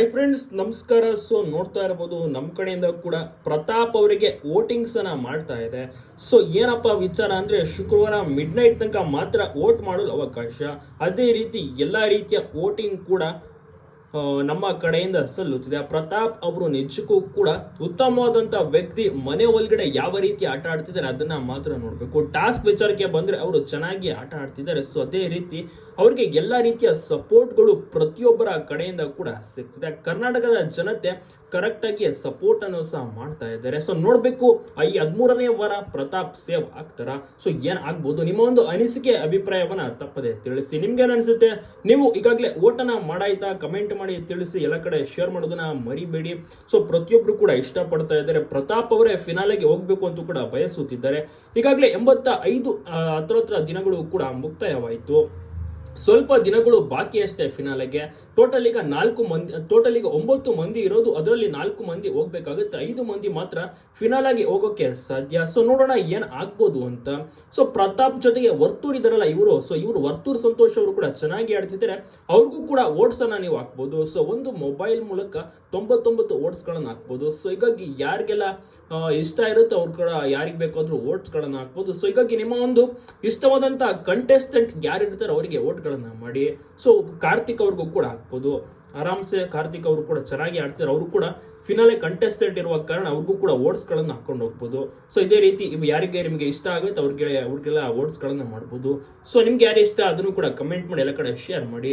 Hi friends ನಮಸ್ಕಾರ. So ನೋಡ್ತಾ ಇರಬಹುದು ನಮ್ಮ ಕಡೆಯಿಂದ ಕೂಡ ಪ್ರತಾಪ್ ಅವರಿಗೆ ವೋಟಿಂಗ್ಸ್ ಅನ್ನ ಮಾಡ್ತಾ ಇದೆ. ಸೊ ಏನಪ್ಪ ವಿಚಾರ ಅಂದ್ರೆ, ಶುಕ್ರವಾರ ಮಿಡ್ ನೈಟ್ ತನಕ ಮಾತ್ರ ವೋಟ್ ಮಾಡಲು ಅವಕಾಶ. ಅದೇ ರೀತಿ ಎಲ್ಲಾ ರೀತಿಯ ವೋಟಿಂಗ್ ಕೂಡ ನಮ್ಮ ಕಡೆಯಿಂದ ಸಲ್ಲುತ್ತಿದೆ. ಪ್ರತಾಪ್ ಅವರು ನಿಜಕ್ಕೂ ಕೂಡ ಉತ್ತಮವಾದಂಥ ವ್ಯಕ್ತಿ, ಮನೆ ಒಳಗಡೆ ಯಾವ ರೀತಿ ಆಟ ಆಡ್ತಿದ್ದಾರೆ ಅದನ್ನ ಮಾತ್ರ ನೋಡಬೇಕು. ಟಾಸ್ಕ್ ವಿಚಾರಕ್ಕೆ ಬಂದ್ರೆ ಅವರು ಚೆನ್ನಾಗಿ ಆಟ ಆಡ್ತಿದ್ದಾರೆ. ಸೊ ಅದೇ ರೀತಿ ಅವ್ರಿಗೆ ಎಲ್ಲ ರೀತಿಯ ಸಪೋರ್ಟ್ಗಳು ಪ್ರತಿಯೊಬ್ಬರ ಕಡೆಯಿಂದ ಕೂಡ ಸಿಗ್ತದೆ. ಕರ್ನಾಟಕದ ಜನತೆ ಕರೆಕ್ಟಾಗಿ ಸಪೋರ್ಟನ್ನು ಸಹ ಮಾಡ್ತಾ ಇದ್ದಾರೆ. ಸೊ ನೋಡಬೇಕು ಈ ಹದಿಮೂರನೇ ವಾರ ಪ್ರತಾಪ್ ಸೇವ್ ಆಗ್ತಾರ? ಸೊ ಏನ್ ಆಗ್ಬೋದು? ನಿಮ್ಮ ಒಂದು ಅನಿಸಿಕೆ, ಅಭಿಪ್ರಾಯವನ್ನು ತಪ್ಪದೆ ತಿಳಿಸಿ. ನಿಮ್ಗೆ ಅನ್ಸುತ್ತೆ? ನೀವು ಈಗಾಗಲೇ ಓಟನ ಮಾಡಾಯ್ತಾ? ಕಮೆಂಟ್ ಮಾಡಿ ತಿಳಿಸಿ ಎಲ್ಲ ಕಡೆ ಶೇರ್ ಮಾಡೋದನ್ನ ಮರಿಬೇಡಿ. ಸೊ ಪ್ರತಿಯೊಬ್ಬರು ಕೂಡ ಇಷ್ಟಪಡ್ತಾ ಇದ್ದಾರೆ. ಪ್ರತಾಪ್ ಅವರೇ ಫಿನಾಲೆಗೆ ಹೋಗ್ಬೇಕು ಅಂತ ಕೂಡ ಬಯಸುತ್ತಿದ್ದಾರೆ. ಈಗಾಗಲೇ ಎಂಬತ್ತ ಐದು ಹತ್ರ ಹತ್ರ ದಿನಗಳು ಕೂಡ ಮುಕ್ತಾಯವಾಯಿತು. ಸ್ವಲ್ಪ ದಿನಗಳು ಬಾಕಿ ಅಷ್ಟೇ ಫಿನಾಲೆಗೆ ಟೋಟಲ್ ಈಗ ನಾಲ್ಕು ಮಂದಿ ಟೋಟಲ್ ಈಗ ಒಂಬತ್ತು ಮಂದಿ ಇರೋದು, ಅದರಲ್ಲಿ ನಾಲ್ಕು ಮಂದಿ ಹೋಗ್ಬೇಕಾಗುತ್ತೆ. ಐದು ಮಂದಿ ಮಾತ್ರ ಫಿನಾಲ್ ಆಗಿ ಹೋಗೋಕೆ ಸಾಧ್ಯ. ಸೊ ನೋಡೋಣ ಏನು ಆಗ್ಬೋದು ಅಂತ. ಸೊ ಪ್ರತಾಪ್ ಜೊತೆಗೆ ವರ್ತೂರ್ ಇದಾರಲ್ಲ ಇವರು. ಸೊ ಇವರು ವರ್ತೂರ್ ಸಂತೋಷ್ ಅವರು ಕೂಡ ಚೆನ್ನಾಗಿ ಆಡ್ತಿದ್ದಾರೆ. ಅವ್ರಿಗೂ ಕೂಡ ಓಟ್ಸನ್ನು ನೀವು ಹಾಕ್ಬೋದು. ಸೊ ಒಂದು ಮೊಬೈಲ್ ಮೂಲಕ ತೊಂಬತ್ತೊಂಬತ್ತು ಓಟ್ಸ್ಗಳನ್ನು ಹಾಕ್ಬೋದು. ಸೊ ಹೀಗಾಗಿ ಯಾರಿಗೆಲ್ಲ ಇಷ್ಟ ಇರುತ್ತೆ ಅವ್ರ ಕೂಡ ಯಾರಿಗೆ ಬೇಕಾದರೂ ಓಟ್ಸ್ಗಳನ್ನು ಹಾಕ್ಬೋದು. ಸೊ ಹೀಗಾಗಿ ನಿಮ್ಮ ಒಂದು ಇಷ್ಟವಾದಂತ ಕಂಟೆಸ್ಟೆಂಟ್ ಯಾರಿರ್ತಾರೆ ಅವರಿಗೆ ಓಟ್ಗಳನ್ನ ಮಾಡಿ, ಸೊ ಕಾರ್ತಿಕ್ ಅವ್ರಿಗೂ ಕೂಡ ಹಾಕ್ಬೋದು ಆರಾಮ್ಸೆ ಕಾರ್ತಿಕ್ ಅವರು ಕೂಡ ಚೆನ್ನಾಗಿ ಆಡ್ತಿದ್ದಾರೆ ಅವರು ಕೂಡ ಫಿನಾಲೆ ಕಂಟೆಸ್ಟೆಂಟ್ ಇರುವ ಕಾರಣ ಅವ್ರಿಗೂ ಕೂಡ ಓಟ್ಸ್ಗಳನ್ನು ಹಾಕೊಂಡು ಹೋಗ್ಬೋದು. ಸೊ ಇದೇ ರೀತಿ ಇವು ಯಾರಿಗೆ ನಿಮಗೆ ಇಷ್ಟ ಆಗುತ್ತೆ ಅವ್ರಿಗೆ ಅವ್ರಿಗೆಲ್ಲ ಓಟ್ಸ್ಗಳನ್ನು ಮಾಡ್ಬೋದು. ಸೊ ನಿಮ್ಗೆ ಯಾರು ಇಷ್ಟ, ಅದನ್ನು ಕೂಡ ಕಮೆಂಟ್ ಮಾಡಿ, ಎಲ್ಲ ಕಡೆ ಶೇರ್ ಮಾಡಿ.